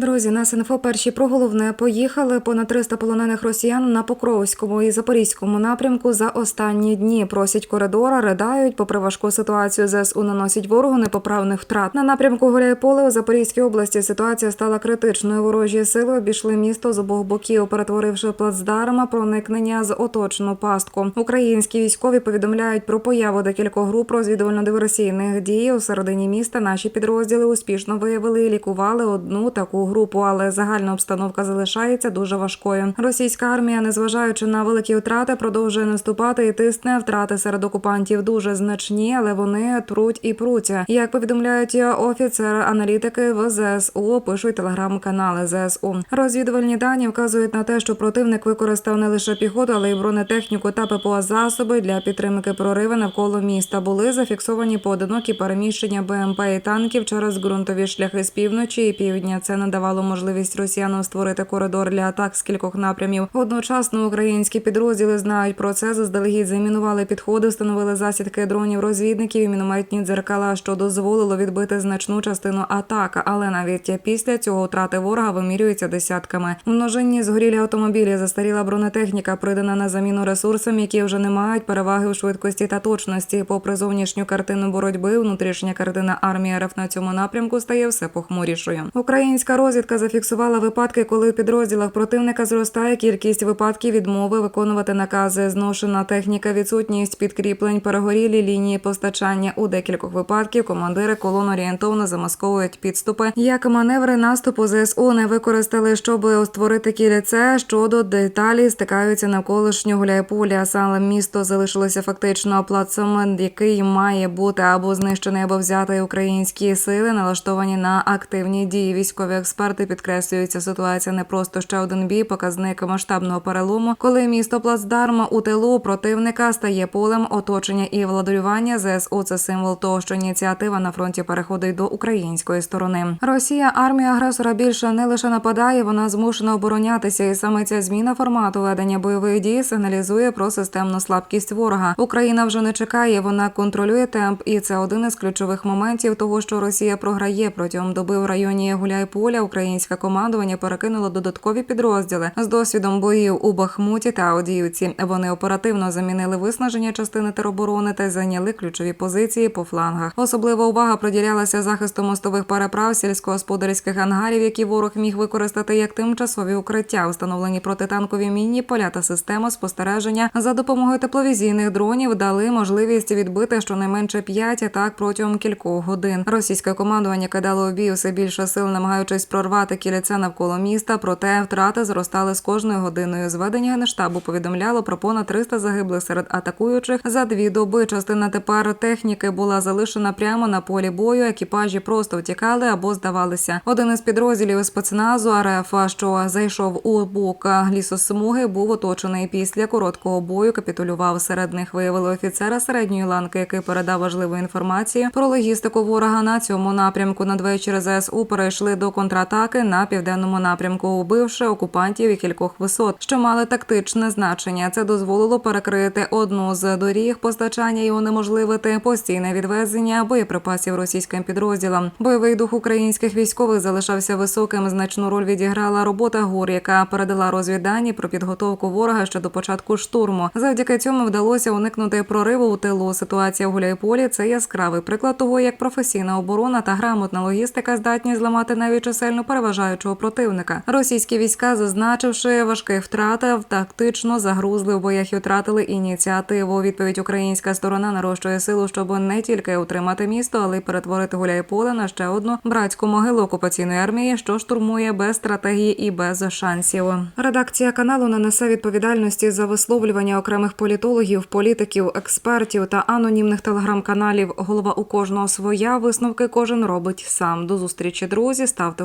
Друзі, на СНФО перші про головне поїхали понад 300 полонених росіян на Покровському і Запорізькому напрямку за останні дні. Просять коридора, ридають. Попри важку ситуацію, ЗСУ наносять ворогу непоправних втрат. На напрямку Гуляйполе у Запорізькій області ситуація стала критичною. Ворожі сили обійшли місто з обох боків, перетворивши плацдарма проникнення з оточену пастку. Українські військові повідомляють про появу декількох груп розвідувально-диверсійних дій у середині міста. Наші підрозділи успішно виявили і лікували одну таку групу, але загальна обстановка залишається дуже важкою. Російська армія, незважаючи на великі втрати, продовжує наступати і тисне. Втрати серед окупантів дуже значні, але вони труть і пруться. Як повідомляють офіцери аналітики в ЗСУ, пишуть телеграм-канали ЗСУ. Розвідувальні дані вказують на те, що противник використав не лише піхоту, але й бронетехніку та ППО засоби для підтримки прориви навколо міста. Були зафіксовані поодинокі переміщення БМП і танків через ґрунтові шляхи з півночі і півдня. Це надавало можливість росіянам створити коридор для атак з кількох напрямів. Одночасно українські підрозділи знають про це. Заздалегідь замінували підходи, встановили засідки дронів розвідників і мінометні дзеркала, що дозволило відбити значну частину атак. Але навіть після цього втрати ворога вимірюються десятками. Множинні згорілі автомобілі, застаріла бронетехніка, придана на заміну ресурсам, які вже не мають переваги у швидкості та точності. Попри зовнішню картину боротьби, внутрішня картина армії РФ на цьому напрямку стає все похмурішою. Українська розвідка зафіксувала випадки, коли в підрозділах противника зростає кількість випадків відмови виконувати накази. Зношена техніка, відсутність підкріплень, перегорілі лінії постачання. У декількох випадків командири колон орієнтовно замасковують підступи. Як маневри наступу ЗСУ не використали, щоб створити кільце. Щодо деталі стикаються навколишнього Гуляйполя. Саме місто залишилося фактично плацом, який має бути або знищений, або взятий українські сили, налаштовані на активні дії. Військові експерти підкреслюють, ця ситуація не просто ще один бій, показник масштабного перелому, коли місто плацдарма у тилу противника стає полем оточення і владарювання. ЗСУ це символ того, що ініціатива на фронті переходить до української сторони. Росія, армія агресора більше не лише нападає, вона змушена оборонятися, і саме ця зміна формату ведення бойових дій сигналізує про системну слабкість ворога. Україна вже не чекає, вона контролює темп, і це один із ключових моментів того, що Росія програє протягом доби в районі Гуляйполя. Українське командування перекинуло додаткові підрозділи з досвідом боїв у Бахмуті та Авдіївці. Вони оперативно замінили виснаження частини тероборони та зайняли ключові позиції по флангах. Особлива увага приділялася захисту мостових переправ, сільськогосподарських ангарів, які ворог міг використати як тимчасові укриття, встановлені протитанкові мінні поля та система спостереження за допомогою тепловізійних дронів дали можливість відбити щонайменше п'ять атак протягом кількох годин. Російське командування кидало у бій все більше сил, намагаючись прорвати кільце навколо міста. Проте втрати зростали з кожною годиною. Зведення генштабу повідомляло про понад 300 загиблих серед атакуючих за дві доби. Частина тепер техніки була залишена прямо на полі бою. Екіпажі просто втікали або здавалися. Один із підрозділів спецназу РФ, що зайшов у бок лісосмуги, був оточений після короткого бою. Капітулював серед них. Виявили офіцера середньої ланки, який передав важливу інформацію про логістику ворога на цьому напрямку. Надвечір ЗСУ перейшли до контратаки на південному напрямку, убивши окупантів і кількох висот, що мали тактичне значення. Це дозволило перекрити одну з доріг постачання і унеможливити постійне відвезення боєприпасів російським підрозділам. Бойовий дух українських військових залишався високим. Значну роль відіграла робота ГУР, яка передала розвіддані про підготовку ворога ще до початку штурму. Завдяки цьому вдалося уникнути прориву у тилу. Ситуація в Гуляйполі це яскравий приклад того, як професійна оборона та грамотна логістика здатні зламати навіть чисельно переважаючого противника. Російські війська, зазначивши важких втрат, тактично загрузли в боях і втратили ініціативу. Відповідь українська сторона нарощує силу, щоб не тільки утримати місто, але й перетворити Гуляйполе на ще одну братську могилу окупаційної армії, що штурмує без стратегії і без шансів. Редакція каналу не несе відповідальності за висловлювання окремих політологів, політиків, експертів та анонімних телеграм-каналів. Голова у кожного своя висновки кожен робить сам. До зустрічі, друзі. Ставте